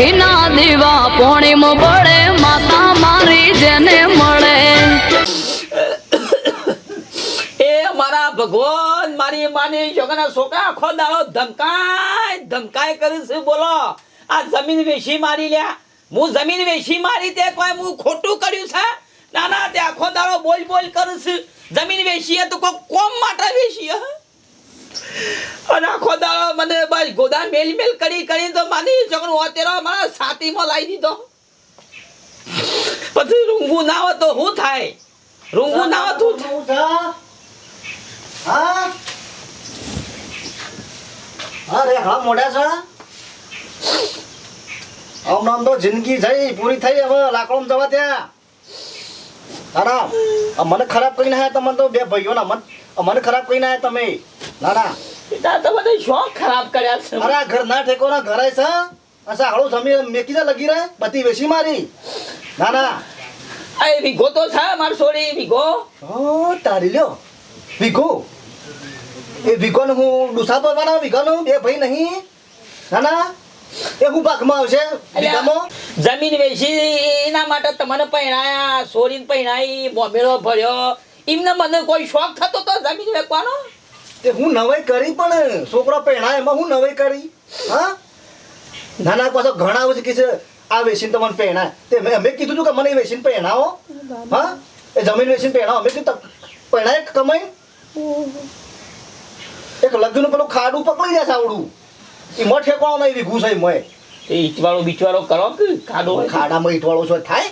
ઘીના દીવા પોણીમાં બળે, માતા મારી જેને મળે. એ મારા ભગવાન, મારી માની છોકરા છોકરા આખો દાડો ધમકાય ધમકાય કરી છે બોલો? આ જમીન વેચી મારી લ્યા. હું જમીન વેચી મારી તે કોઈ હું ખોટું કર્યું છે? ના ના, તે આખો દાડો બોલ બોલ કરું છું જમીન વેચીએ તો કોઈ કોમ માટે વેચીએ અને આખો દાડો મને બસ ગોદા મેલ મેલ કરી કરી તો માની છોકરો અત્યારે મારા છાતીમાં લાવી દીધો. પછી રૂંગું ના હોય તો શું થાય? રૂંગું ના હોય તું અરે હા? મોઢા છે હમણાં તો જિંદગી થઈ, પૂરી થઈ હવે લાકડો જવા ત્યાં. ના મને ખરાબ કરીને આયા તમે તો બે ભાઈઓ ના મન મને ખરાબ કરીને આયા તમે. ના પિતા તો બધે શોખ ખરાબ કર્યા છે. અરે ઘરના ઘર ના ઠેકો ના ઘર છે. અસા હળો જમીન મેકી દે લગી રહે બધી વેસી મારી. ના ના આ એ વિઘો તો છે માર છોડી વિગો ઓ તારી લ્યો. વિગો એ વિગો ને હું ડુસા કરવાના વિગો નું બે ભાઈ નહીં. ના ના એ હું પાકમાં આવશે વિગામાં જમીન વેચી એના માટે તમને પહેણાયા છોરીને પહેણાઈ બોમ્બેલો ભર્યો. એમને મને કોઈ શોખ થતો તો જમીન વેચવાનો? તે હું નવાઈ કરી પણ છોકરો પહેણા એમાં હું નવાઈ કરી? હા? નાના પાછો ઘણા આવે છે કે છે આ વેસીન તમને પહેણા તે મેં અમે કીધું હતું કે મને એ વેચીને પહેણાવો. હા? એ જમીન વેસીન પહેણાવો. અમે કીધું પહેણાય કમાઈ. એક લગ્નનું પેલું ખાડું પકડી જાય આવડું. એ મઠ ફેંકવાનો નહીં વીઘું છે મય. એ ઈટવાળો બીચવાળો કરો કે ખાડો ખાડામાં ઈટવાળો છો થાય?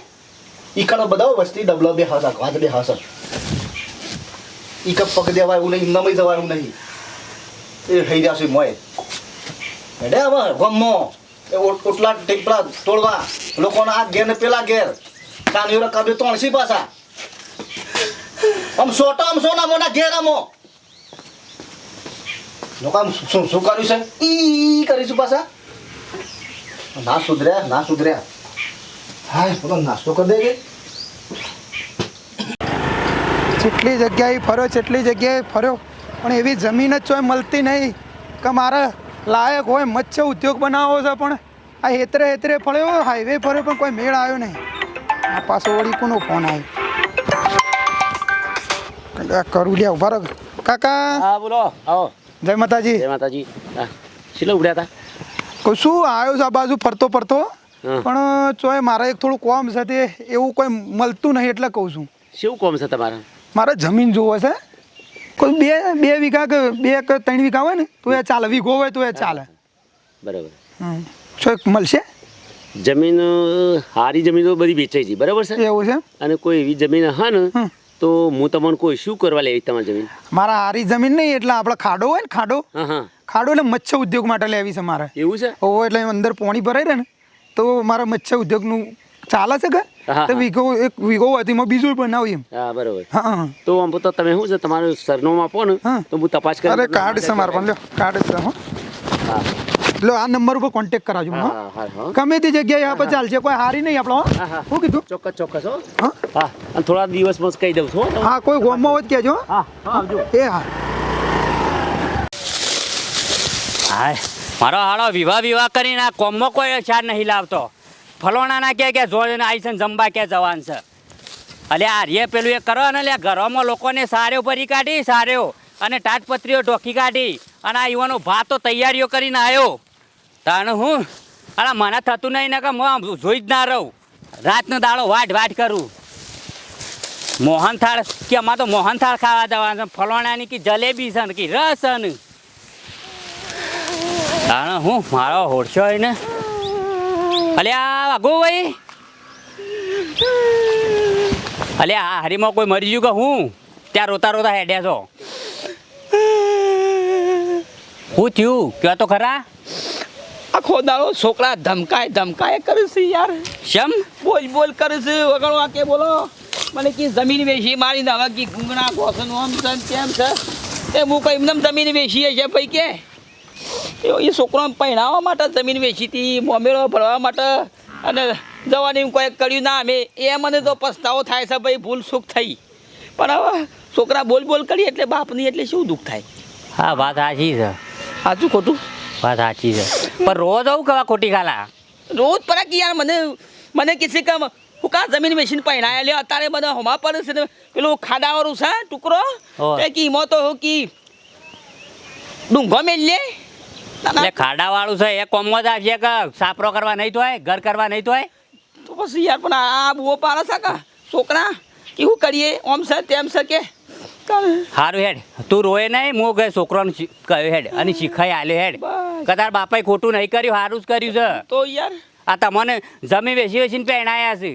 ઈ કણો બધા વસ્તી ડબલો બે હસ વાજ બે હસ ઈ કપ પગ દેવાય એવું નહીં નમી જવાનું નહીં એ થઈ જશે મોય હેડે હવે ગમો એ ઓટ- ઓટલા ટેકલા તોડવા લોકોના આ ઘેર ને પેલા ઘેર કાનીઓ તો ત્રણસી પાછા આમ સોટા આમ સોના મોના ઘેર આમો લોકો આમ શું શું કર્યું છે ઈ કરીશું પાછા ના સુધર્યા ના સુધર્યા હા પેલો નાસ્તો કરી દેજે જેટલી જગ્યાએ ફર્યો જેટલી જગ્યાએ ફર્યો. પણ એવી જમીન જ ચોય મળતી નહીં કે મારે લાયક હોય મત્સ્ય ઉદ્યોગ બનાવવો છે પણ આ હેતરે હેતરે ફળ્યો હાઈવે ફર્યો પણ કોઈ મેળ આવ્યો નહીં. આ પાછો વળી કોનો ફોન આવ્યો એટલે કરું લ્યા ઊભા રહો. કાકા? હા બોલો. આવો. જય માતાજી. જય માતાજી. શીલો ઉડ્યા હતા? કોઈ શું આવ્યો છે આ બાજુ ફરતો ફરતો? પણ ચોય મારે એક થોડું કોમ છે તે એવું કોઈ મળતું નહીં એટલે કહું છું. શું કોમ છે તમારા? મારે જમીન જોવો છે. કોઈ બે બે વીઘા કે બે કે ત્રણ વીઘા હોય ને તો એ ચાલે. વીઘો હોય તો એ ચાલે. બરાબર. શું એક મળશે? જમીન હારી જમીન બધી વેચાઈ છે. બરાબર છે? એવું છે? અને કોઈ એવી જમીન હા ને તો હું તમને કોઈ શું કરવા લેવી તમારી જમીન? મારા હારી જમીન નહીં એટલે આપણે ખાડો હોય ને ખાડો. ખાડો એટલે મચ્છર ઉદ્યોગ માટે લેવી છે મારે. એવું છે? ઓ એટલે અંદર પોણી ભરાય રહે ને તો મારા મચ્છર ઉદ્યોગનું ચાલે છે કે? હા, તો વિગો વીઘો એક વીઘો હતી એમાં બીજું બનાવ્યું એમ. હા બરાબર. હા હા. તો આમ તો તમે શું છે તમારું સરનામું આપો ને તો હું તપાસ કરી અરે કાર્ડ છે મારા પણ લ્યો કાર્ડ છે હો હા. લો આ નંબર ઉપર કોન્ટેક કરાવજો હા હા. હા ગમે તે જગ્યાએ આપણે ચાલશે કોઈ હારી નહીં આપણો હો? હા, હા. શું કીધું? ચોક્કસ ચોક્કસ હો. હા. હા અને થોડા દિવસમાં બસ કહી દઉં છું હા કોઈ ગોમમાં હોય કહેજો હા. હા આવજો. એ હા. હાય મારો હાડો વિવાહ વિવાહ કરીને આ કોમમાં કોઈ ચાર નહીં લાવતો. ફલોણાના કે કે જોઈને આવી છે જમવા કે જવાન છે. અલે આ રે પેલું એ કરો ને એટલે ઘરોમાં લોકોને સાર્યો ભરી કાઢી સાર્યો અને ટાટપત્રીઓ ઢોકી કાઢી અને આ યુવાનો ભાતો તૈયારીઓ કરીને આવ્યો તાણે હું? અરે મને થતું નહીં ને કે હું જોઈ જ ના રહું. રાતનો દાડો વાટ વાટ કરું. મોહનથાળ, કે અમારે તો મોહનથાળ ખાવા જવાનું છે, ફલોણાની કે જલેબી છે ને કે રસ ને. તાણે હું, મારો હોડશો હોય ને? અલ્યા વાઘો ભાઈ. અલ્યા આ હરીમાં કોઈ મરી ગયું કે હું? ત્યાં રોતા રોતા હેડ્યા છો. શું થયું? કયો તો ખરા? આખો દાડો છોકરા ધમકાય ધમકાય કરે છે યાર. શમ? બોલ બોલ કરે છે વગર વાકે બોલો. મને કી જમીન વેચી મારી ને હવે કી ગુંગણા ઘોસન આમ છે તેમ છે. એ હું કઈ એમને જમીન વેચીએ છે પૈકે? કે એ- છોકરાને પહેણાવવા માટે જમીન વેચી હતી મોમેરો ભરવા માટે. અને જવાની કોઈ કર્યું ના અમે એ મને તો પસ્તાવો થાય છે ભાઈ ભૂલ સુખ થઈ. પણ હવે છોકરા બોલ બોલ કરી એટલે બાપની એટલે શું દુઃખ થાય? હા વાત સાચી છે. સાચું ખોટું? વાત સાચી છે. પણ રોજ આવું કવા ખોટી ખાલા? રોજ પર કે યાર મને મને કિસી કામ હું કા જમીન વેચીને પહેણાયા લે અત્યારે બધા હોમા પડે છે ને પેલું ખાડાવાળું છે ટુકડો. એ કી મો તો હું કી ડુંગો મેલ લે. એટલે ખાડા વાળું છે એ કોમમાં જ આવશે કે સાપરો કરવા નહીં તો ઘર કરવા નહીં તો તો પછી યાર પણ આ બુઓ પાડે છે કા છોકરા? કેવું કરીએ? ઓમ છે તેમ છે કે. સારું હેડ તું રોય નહીં હું ગઈ છોકરાને કહ્યું હેડ અને શીખાઈ આલ્યો હેડ. કદાચ બાપાએ ખોટું નહીં કર્યું સારું જ કર્યું છે. તો યાર. આ તમને જમી વેચી વેચીને પહેણાયા છે.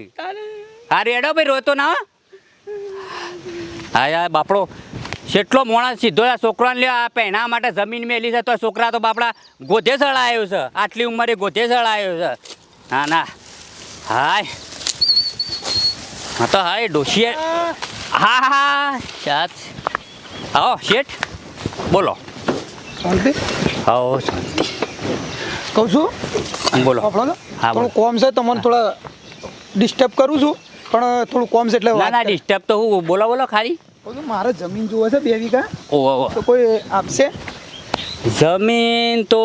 સારું હેડો ભાઈ રોતો ના. હા. યાર બાપડો. કેટલો મોણા સીધો આ છોકરાને લ્યો આ પહેણા માટે જમીન મેલી છે તો છોકરા તો બાપડા ગોધે આવ્યો છે. આટલી ઉંમરે ગોધે આવ્યો છે. ના ના. હાય. હા તો હાય ડોશીએ હા હા ચાત આવો શેઠ. બોલો. શાંતિ? આવો શાંતિ. કહું છું? બોલો. હા, થોડું કોમ છે તમને થોડા ડિસ્ટર્બ કરું છું પણ થોડું કોમ છે એટલે ના ના ડિસ્ટર્બ તો હું બોલો બોલો ખાલી. મારે જમીન જોવે છે બે વીઘા? ઓહો તો કોઈ આપશે? જમીન તો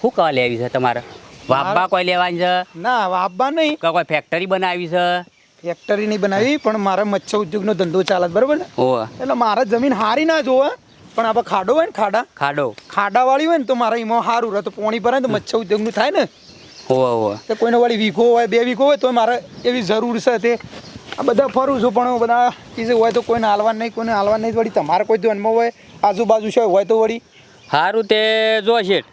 શું કવા લેવી છે તમારે? વાબા કોઈ લેવાની છે? ના વાબા નહીં. કોઈ ફેક્ટરી બનાવી છે? ફેક્ટરી નહીં બનાવી પણ મારે મચ્છર ઉદ્યોગનો ધંધો ચાલે બરોબર ને? એટલે મારે જમીન હારી ના જોવે પણ આપણે ખાડો હોય ને ખાડા ખાડો. ખાડાવાળી હોય ને તો મારે એમાં સારું રહે. તો પોણી પર તો મચ્છર ઉદ્યોગનું થાય ને? હોવા ઓહો તો કોઈને વાળી વીઘો હોય બે વીઘો હોય તો મારે એવી જરૂર છે તે આ બધા ફરું છું પણ બધા કીધું હોય તો કોઈને હાલવા નહીં કોઈને હાલવા નહીં વળી. તમારે કોઈ ધ્યાનમાં હોય આજુબાજુ છે હોય તો વળી. સારું તે જો શેઠ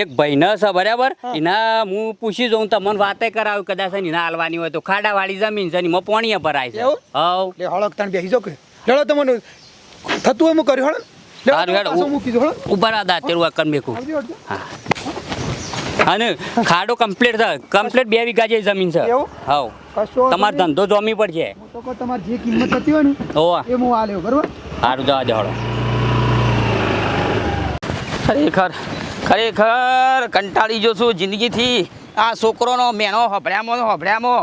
એક ભાઈને છે બરાબર? એના હું પૂછી જોઉં તમને વાતે કરાવું કદાચ એના હાલવાની હોય તો. ખાડાવાળી જમીન છે ને એમાં પોણીએ ભરાય છે? હવ. હળક તણ બેસી જો કે. ચલો તમને. થતું હોય હું કર્યું હળ. ઊભા હેડો. પાછું મૂકી દો આ દાંતેરું આ મેકું. આવજો. અને ખાડો કમ્પ્લીટ થાય. કમ્પ્લીટ બે વીઘા જેવી જમીન છે. એવું? હવ તમારો ધંધો જમી પડશે. હું તમારે જે કિંમત થતી હોય ને એ હું આ લેવું બરોબર? સારું જવા જવાડો ખરેખર ખરેખર કંટાળી જો છું જિંદગીથી. આ છોકરોનો મેણો હભળ્યામો હભળ્યામો.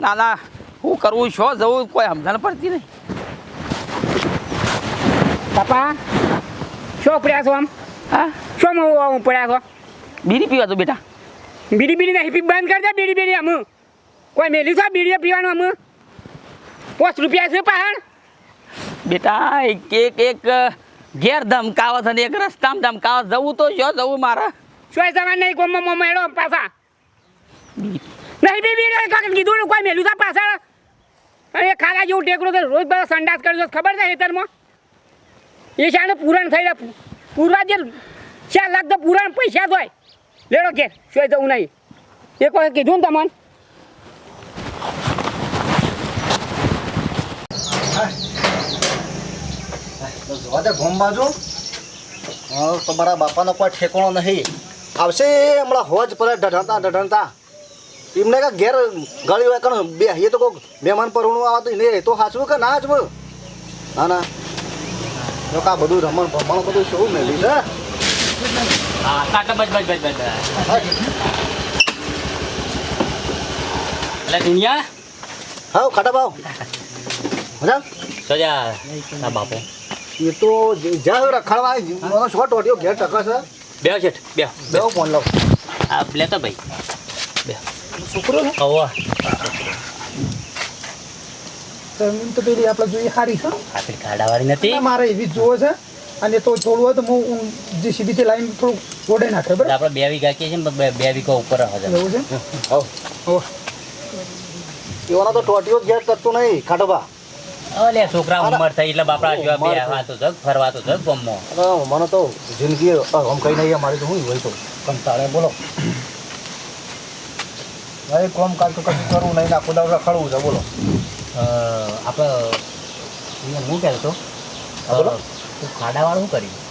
નાના ના ના શું કરવું છો જવું કોઈ સમજણ પડતી નહીં. પપ્પા શું પડ્યા છો આમ? હા? શું હું પડ્યા છો? બીડી પીવા તો બેટા. બીડી બીડી નહીં પી બંધ કરી દે બીડી બીડી અમુ. કોઈ મેલી છો બીડી પીવાનું અમુ? પાંચ રૂપિયા છે પહાડ. બેટા એક એક એક ઘેર ધમકાવત અને એક રસ્તામાં ધમકાવત જવું તો જો જવું મારા. શું જવા નહીં કોમ મો મેળો પાછા. નહીં બી બીડી કાંઈક કીધું ને કોઈ મેલું છે પાછળ? અરે ખાલા જેવું ટેકરો તો રોજ બધા સંડાસ કરજો ખબર છે હેતરમાં એ શાને પૂરણ થઈ પૂરવા જે ચાર લાખ તો પૂરણ પૈસા જ હોય. લેડો કે શું જવું નહીં. એક વખત કીધું ને તમને? તો જોવા દે ગોમ બાજુ. તમારા બાપાનો કોઈ ઠેકાણો નહીં. આવશે હમણાં હોજ પર ઢઢણતા ઢઢણતા એમને કે ઘેર ગળી હોય કારણ બે, એ તો કોઈ મહેમાન પરણું આવતું ને એ તો હાચવું કે ના હાચવું ના ના. જો કા બધું રમણ ભમણ બધું શું મેળવી છે? હા કાકા બસ બસ બસ બસ એટલે દુનિયા? હા ખાટા ભાવ. મજા? સજા ના બાપો. એ તો જ્યાં રખડવા મને શોર્ટ ઓડિયો ઘેર ટકા છે. બે શેઠ બે બે ફોન લઉં આ લેતા ભાઈ. બે છોકરો ને જમીન તો પેલી આપણે જોઈએ સારી છે. આપણી ખાડાવાળી નથી. મારે એવી જોવે છે. અને તો થોડું હોય તો હું જે સીધીથી લાઈન થોડું ઓડે નાખે બરાબર? આપણે બે વીઘા કે છે ને બે બે વીઘા ઉપર હશે. એવું છે? એવાનો તો ટોટીઓ ઘેર કરતો નહીં ખાટો ભા અલે છોકરા ઉંમર થઈ એટલે બાપડા જેવા બે હાથો જગ ફરવા તો જગ ગમો. મને તો જિંદગી આમ કઈ નહીં મારી તો હું હોય તો. કંટાળે બોલો. ભાઈ કોમ કાલ તો કશું કરવું નહીં ના ખુદા રખડવું છે બોલો. આપણે હું કહેતો? હા, બોલો. તું ખાડાવાળું શું કર્યું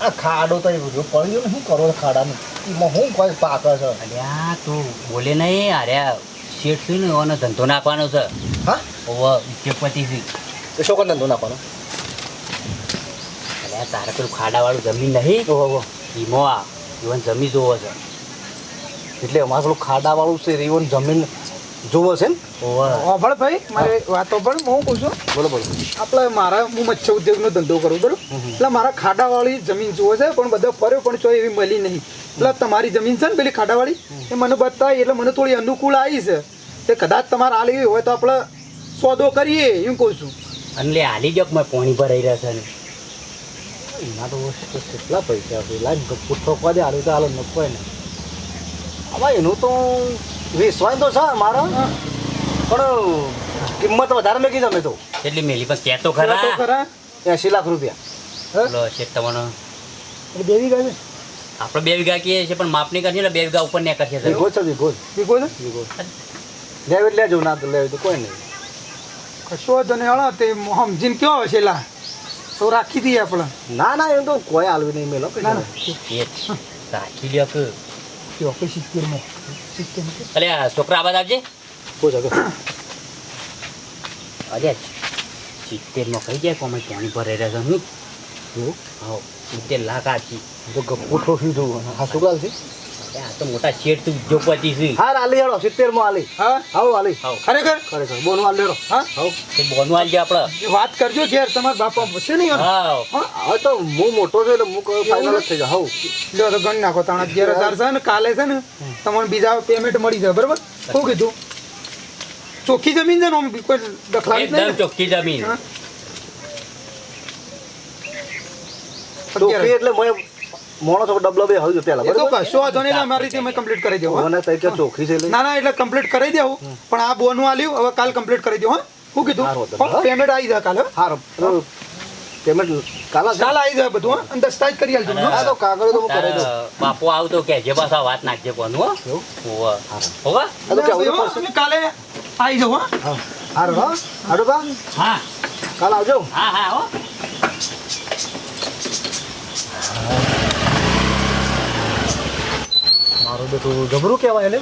આ ખાડો તો એ બધું પડ્યો ને શું કરો ખાડાનું એમાં શું કોઈ પાક છે? અલ્યા તું બોલે નહીં અરે શેઠ છું ને એનો ધંધો નાખવાનો છે. હા? ઓવ ઉદ્યોગપતિ છે. એ શું કરી ધંધો નાખવાનો? અલ્યા તારે પેલું ખાડાવાળું જમીન નહીં? ઓહો એમાં આ જીવન જમી જોવો છે. એટલે અમારે પેલું ખાડાવાળું છે રીવન જમીન જોવો છે ને ઓવો હોભળ ભાઈ મારે વાતો પણ હું કહું છું. બોલો બોલો. આપણે મારા હું મત્સ્ય ઉદ્યોગનો ધંધો કરું બરોબર? એટલે મારા ખાડાવાળી જમીન જુઓ છે પણ બધા ફર્યો પણ છો એવી મળી નહીં. એટલે તમારી જમીન છે ને પેલી ખાડાવાળી એ મને બતાવી એટલે મને થોડી અનુકૂળ આવી છે. તે કદાચ તમારે આ લેવી હોય તો આપણે સોદો કરીએ એમ કહું છું. અને લે હાલી જો મેં પાણી ભરાઈ રહ્યા છે ને? એના તો કેટલા પૈસા લાઈન પુઠ્ઠો કોઈ દે હારું તો હાલો નકોય ને હવે એનું તો વેચવાય તો છે મારો. પણ કિંમત વધારે મેં કીધું અમે તો. એટલી મેલી? પણ કહેતો ખરા. તો ખરા. ખરા એસી લાખ રૂપિયા. બોલો શેઠ તમારો. બે વીઘા છે. આપણે બે વીઘા કહીએ છીએ પણ માપની કરશે એટલે બે વીઘા ઉપર ને કરશે સાહેબ. વિગો છે વિગો ને છે? લેવે એટલે લેજો ના તો લેવે તો કોઈ નહીં. કશો જ નહીં હળો તે સમજીને કયો હશે લા તો રાખી દઈએ આપણે. ના ના એમ તો કોઈ હાલવી નહીં મેલો ના ના. રાખી લ્યો કે કયો કે સિત્તેરમાં? અલે આ છોકરા આબાદ આવજે. કોઈ જગ્યા અરે સિત્તેરમાં કઈ જાય કોમે પાણી ભરાઈ રહ્યા હું એવું? હા. સિત્તેર લાખ છી તો ગપ્પુઠો સીધું હા શું કાલ છે? અરે આ તો મોટા શેઠ તું ઉદ્યોગપતિ છે. હા આલી હેડો સિત્તેરમાં આલી. હા? આવો આલી. ખરેખર? ખરેખર બોનો આલ લેરો. હા? તે બોનું આલજે આપણે. વાત કરજો ઘેર તમારા બાપા હશે નહીં હા હા? તો હું મોટો છે એટલે હું ફાઇનલ થઈ જાય હવ લ્યો તો ગણ નાખો તાણ અગિયાર હજાર છે ને કાલે છે ને તમને બીજા પેમેન્ટ મળી જાય બરાબર? શું કીધું? ચોખ્ખી જમીન છે ને કોઈ દખલાવી નહીં ચોખ્ખી જમીન. હા. ચોખ્ખી એટલે મેં મોણો તો ડબલો બે હવે પેલા તો બરાબર? કશો વાંધો નહીં અમારી રીતે મેં કમ્પ્લીટ કરી દેવું મને તઈ કે ચોખી છે ના ના એટલે કમ્પ્લીટ કરી દેવું પણ આ બોનું આલ્યું હવે કાલ કમ્પ્લીટ કરી દેવું હું. કીધું? પેમેન્ટ આવી જાય કાલે. હારો પેમેન્ટ કાલા કાલ આવી જાય બધું હા. અને દસ્તાવેજ કરી આલજો હો. હા તો કાગળ તો હું કરી દઉં. બાપુ આવતો કે જે પાછા વાત નાખજે કોનું હો. એવું? હોવે. હોવે? તો કેવું? પડશે. કાલે આવી જાવ હા. હા. હારો હા. હારો બા. હા. કાલ આવજો. હા હા. હો. બેટું ગભરું કહેવાય એટલે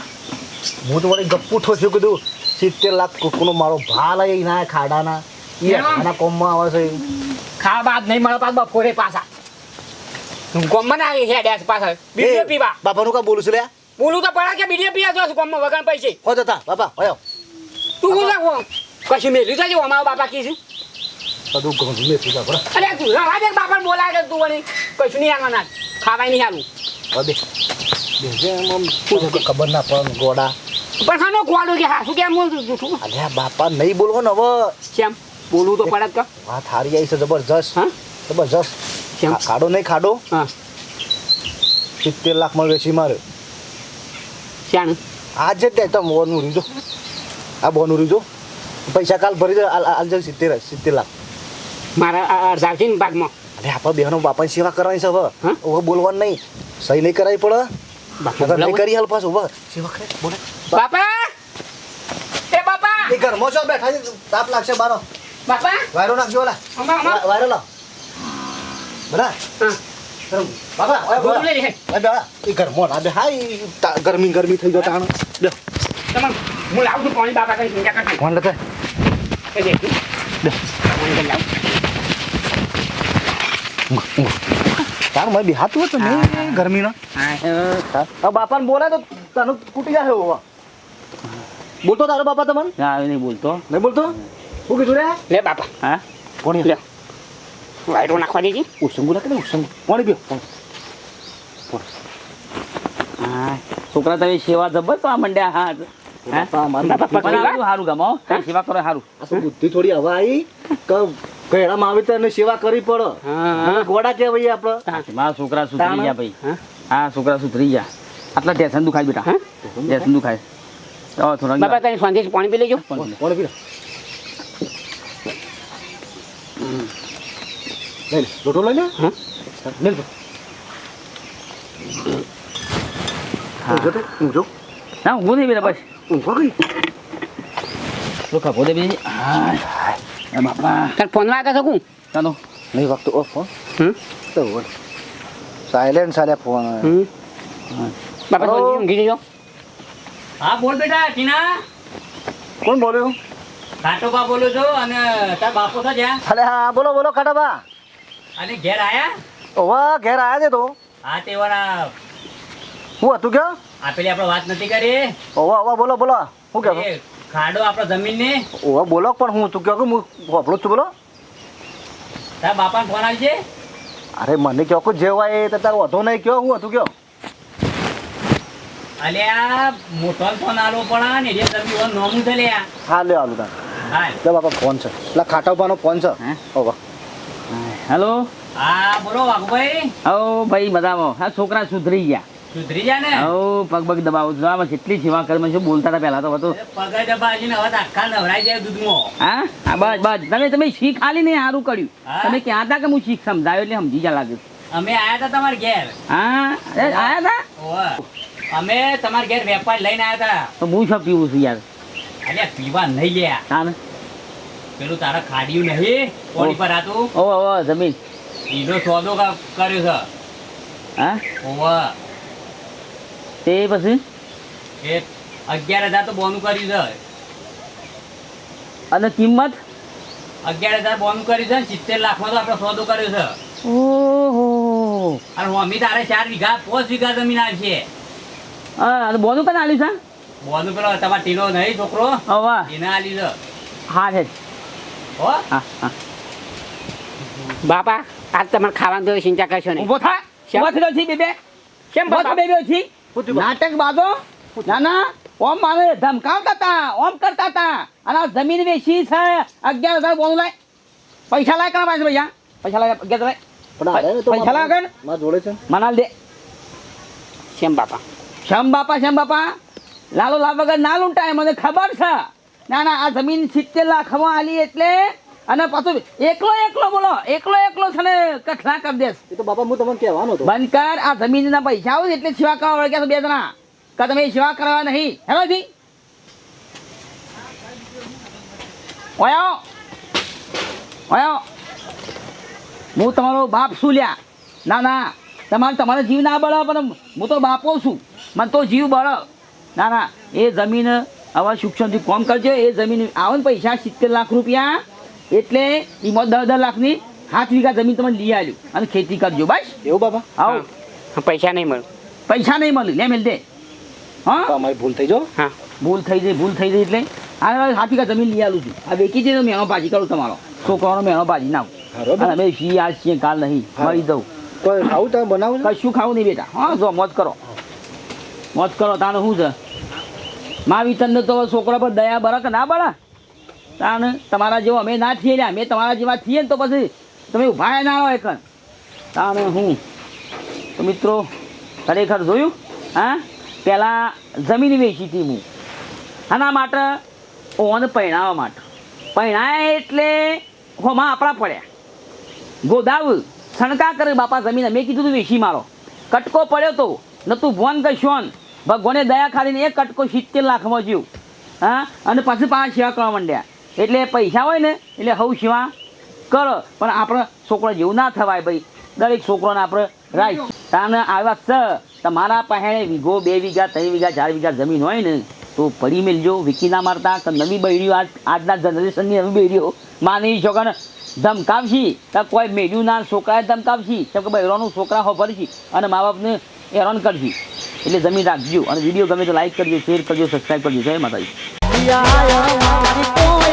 હું તો વળી ગપ્પુઠો છું કીધું સિત્તેર લાખ કુકનો મારો ભાલ લઈ ના ખાડાના. એ? આના કોમમાં આવે છે. ખા બાદ નહીં મળે પાછા બપોરે પાછા. કોમમાં ના આવી છે ડેસ પાછા. બીડીઓ પીવા. બાપાનું કા બોલું છું લે. બોલું તો પડે કે બીડીઓ પીવા જો કોમમાં વગર પૈસે. હો જતા બાપા હોયો. તું બોલા કશું મેલ્યું છે અમારા બાપા કી છે. બધું ગમે પીવા અરે તું રવા દે બાપા બોલાવે તું વળી. કશું નહીં આવવાના ખાવાય નહીં આવું બે. આમ. શું કે ખબર ના પડે ગોડા. પણ ખાનો ખોવાડો કે હા શું કેમ બોલ જૂઠું અલ્યા બાપા નહીં બોલવો ને હવે. કેમ? બોલવું તો પડે કે. વાત હારી આવી છે જબરજસ્ત. હા? જબરજસ્ત. કેમ? ખાડો નહીં ખાડો. હા. સિત્તેર લાખમાં વેચી મારે. શ્યાનું આજે જ તો બોનું રીજો. આ બોનું રીજો. પૈસા કાલ ભરી દે જાય સિત્તેર સિત્તેર લાખ. મારા અડધા ભાગમાં અરે આપણા બહેનો બાપાની સેવા કરવાની છે હવે? હવે બોલવાનું નહીં. સહી નહીં કરાવી પડે નહીં. કરી હાલ પાછું ઊભા બોલે બાપા એ બાપા એ ઘરમાં છો બેઠા તાપ લાગશે બારો બાપા વાયરો નાખજો ઓલા વાયરો લાવ બરા હા બાપા બોલું લે. ઓય બેડા એ ઘરમાં ના બે હાય ગરમી ગરમી થઈ ગયો તાણ બે તમાર હું લાવું છું પાણી બાપા કઈ ચિંતા કરતા કોણ લેતા એ દેખ બે પાણી કઈ લાવું તાર મેં બિહાતું હતું નહીં ગરમીનો. બાપાને બોલાય તો તને કૂટી જાય હોવા બોલતો તારો બાપા તમને? ના નહીં બોલતો. નહીં બોલતો? શું કીધું રે? લે બાપા. હા? કોણ લે. વાયરો નાખવા દેજી. ઉસંગુ લાગે ને ઉસંગુ. પાણી પીઓ. કોણ હા. છોકરા તમે સેવા જબર તો આ મંડ્યા હા. હા? સારું ગમો સેવા કરો સારું બુદ્ધિ થોડી હવા આવી કે આવી તો સેવા કરવી પડે. હા. ગોડા કહેવાય આપણે. મારા છોકરા સુધરી ગયા ભાઈ. હા? હા છોકરા સુધરી ગયા. આટલા ટેન્શન દુખાય બેટા. હા? ટેન્શન દુખાય. તો થોડા બાપા તને શાંતિથી પાણી પી લેજો. કોણ પીરા લઈ લે લોટો લઈ લે. હા? લે. લે ઊંઘો ના ઊંઘું નહીં બેટા બસ. ઊંઘો ગઈ તો ખભો દે બીજી હાય બાપા તને ફોન વાગે શકું ચાલો નહીં વાગતો ઓ ફોન હમ તો સાયલેન્ટ સાલે ફોન હમ બાપા હલો. શાંતિથી ઊંઘી જજો હા બોલ બેટા ટીના કોણ બોલ્યો કાટોબા બોલું છું અને તાર બાપો તો જ્યાં અરે હા બોલો બોલો કાટાબા અને ઘેર આયા ઓવા ઘેર આયા છે તો હા તે વાળા હું હતું કે પેલી આપણે વાત નથી કરી ઓવા ઓવા બોલો બોલો શું કે ખાડો જમીન ને ઓહો બોલો પણ હું તું કહો કે હું વાપરું જ છું બોલો. તારા બાપાને ફોન આવજે અરે મને કહો કે જે હોય એ તો તારો વધો નહીં કયો હું હતું કયો અલ્યા મોટો ફોન આલો પડે ને એટલે તમે ઓન નોમું છે લ્યા. હા લે આલુ તાન હાલ. લે બાપા ફોન છે. પેલા ખાટા ફોન છે. હે? ઓવા હેલો. હા બોલો વાઘુભાઈ. હો ભાઈ બધામાં હા છોકરા સુધરી ગયા. સુધરી જા ને? હો પગ પગ દબાવો. છો આમાં કેટલી સેવા કરી મને બોલતા હતા પહેલા તો બધું પગે દબાજીને હવે આખા નવરાઈ જાય દૂધમાં. હા? હા બસ બસ. તમે તમે શીખ ખાલી ને સારું કર્યું? તમે ક્યાં હતા કે હું શીખ સમજાયો એટલે સમજી જા અમે આયા હતા તમારા ઘેર. હા? આયા હતા? અમે તમારા ઘેર વેપાર લઈને આયા હતા. તો હું શું પીવું છું યાર? અરે પીવા નહીં લે હા ને પેલું તારા ખાડ્યું નહીં કોણી પર હતું ઓ ઓ જમીન. ઈનો સોદો કર્યો છે. હા? ઓવે. તે પછી? એ અગિયાર હજાર તો બોનું કર્યું છે અને કિંમત? અગિયાર હજાર બોનું કર્યું છે ને સિત્તેર લાખમાં તો આપણે સોદો કર્યો છે. ઓહો. અને મમ્મી તારે ચાર વીઘા પાંચ વીઘા જમીન આવશે. હા બોનું કને આલી છે? બોનું પેલો તમારા ટીનો નહીં છોકરો? હવા એને આલી છે. હા છે. હો? હા હા. બાપા આજ તમારે ખાવાનું તો ચિંતા કરશો નહીં. ઊભો થા. શેમ? ઊભો થયો છી બેબે. કેમ બાપા? બેબે છી. નાટક બાજો? ના ના. ઓમ મારે ધમકાવતા હતા ઓમ કરતા હતા અને જમીન વેચી છે અગિયાર હજાર બોનું લાય. પૈસા લાય કરા પાસે ભૈયા? પૈસા લાય અગિયાર લાય. પૈસા લાગે ને? મારા જોડે છે. મનાલ દે. શ્યામ બાપા. શ્યામ બાપા શ્યામ બાપા. લાલો લાલ વગર ના લૂંટાય મને ખબર છે. ના ના આ જમીન સિત્તેર લાખમાં આલી એટલે અને પાછું એકલો એકલો બોલો એકલો એકલો છે ને કઠલા કરી દેશ. એ તો બાપા હું તમને કહેવાનો હતો. બંધ આ જમીનના પૈસા આવે એટલે સેવા કરવા વળગ્યા બે જણા. કે તમે સેવા કરવા નહીં. હેલો જી ઓયો. ઓયો. હું તમારો બાપ શું લ્યા. ના ના. તમારે તમારો જીવ ના બળો પણ હું તો બાપો છું. મને તો જીવ બળો ના ના. એ જમીન હવે શિક્ષણથી કોમ કરજો. એ જમીન આવે ને પૈસા સિત્તેર લાખ રૂપિયા. એટલે એમાં દસ દસ લાખની સાત વીઘા જમીન તમે લઈ આવ્યું અને ખેતી કરજો બસ. એવું બાબા? આવો. હા, પૈસા નહીં મળે. પૈસા નહીં મળે લે મેલ દે. હા? અમારી ભૂલ થઈ જો. હા. ભૂલ થઈ જાય ભૂલ થઈ જાય એટલે આ સાત વીઘા જમીન લઈ આવું છું. આ વેચી જઈને મેણો ભાજી કરું તમારો. છોકરાનો મેણો ભાજી નાખું. અને અમે શી આજ છીએ કાલ નહીં મળી દઉં કોઈ ખાવું તમે બનાવું કશું ખાવું નહીં બેટા. હા જો મોજ કરો. મોજ કરો તાને શું છે? મા વિતન તો છોકરા પર દયા બરક ના બળે. તાને તમારા જેવો અમે ના થઈએ ને, અમે તમારા જેવા થઈએ ને તો પછી તમે ઊભા ના હોય કણ. તાને હું? તો મિત્રો, ખરેખર જોયું? હા? પહેલાં જમીન વેચી હતી હું. આના માટે ઓન પહેણાવવા માટે. પહેણાય એટલે હોમાં આપણા પડ્યા. ગોદાવ છણકા કરે બાપા જમીન. મેં કીધું તું વેચી મારો. કટકો પડ્યો તો નતું ભોન કશોન ભગવાને દયા ખાલીને એક કટકો સિત્તેર લાખમાં જીવ. હા? અને પછી પાંચ સેવા કરવા માંડ્યા. એટલે પૈસા હોય ને, એટલે હવ શિવા કરો. પણ આપણે છોકરા જેવું ના થવાય ભાઈ. દરેક છોકરાને આપણે રાખ. તાને આવ્યા છે. તમારા પાસે વીઘો, બે વીઘા, ત્રણ વીઘા, ચાર વીઘા જમીન હોય ને, તો પડી મેલજો વિકી ના મારતા. તો નવી આજ, આજના જનરેશનની નવી બૈરીઓ માની શકો ને. ધમકાવશી. તો કોઈ મેળ્યું ના, છોકરાએ ધમકાવશી. કેમ કે બૈરોનું છોકરા હોભરશી અને મા બાપને હેરાન કરશી. એટલે જમીન રાખજો. અને વીડિયો ગમે તો લાઈક કરજો શેર કરજો સબસ્ક્રાઈબ કરજો. જય માતાજી.